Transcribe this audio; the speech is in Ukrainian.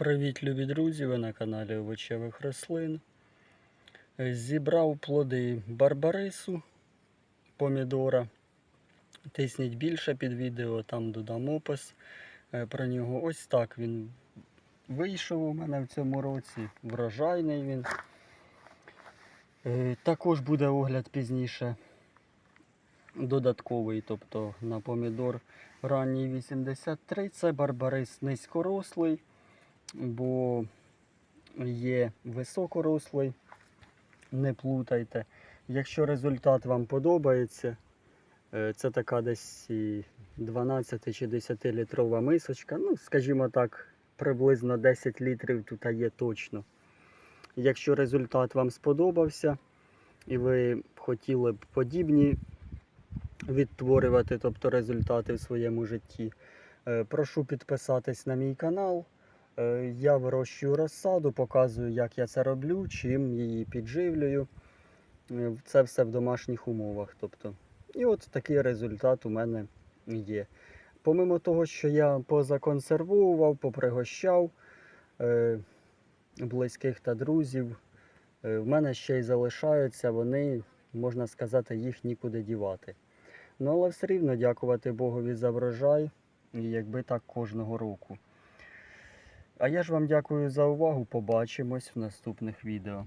Привіт, любі друзі! Ви на каналі овочевих рослин. Е, Зібрав плоди барбарису, помідора. Тисніть більше під відео, там додам опис е, про нього. Ось так він вийшов у мене в цьому році. Врожайний він. Е, Також буде огляд пізніше додатковий, тобто на помідор ранній 83. Це барбарис низькорослий бо є високорослий, не плутайте. Якщо результат вам подобається, е, це така десь 12 чи 10 літрова мисочка, ну, скажімо так, приблизно 10 літрів тут є точно. Якщо результат вам сподобався і ви хотіли б подібні відтворювати, тобто результати в своєму житті, е, прошу підписатись на мій канал. Е, Я вирощую розсаду, показую, як я це роблю, чим її підживлюю. Е, Це все в домашніх умовах. Тобто. І от такий результат у мене є. Помимо того, що я позаконсервував, попригощав е, близьких та друзів, в мене ще й залишаються вони, можна сказати, їх нікуди дівати. Ну, але все рівно дякувати Богові за врожай, якби так кожного року. А я ж вам дякую за увагу. Побачимось в наступних відео.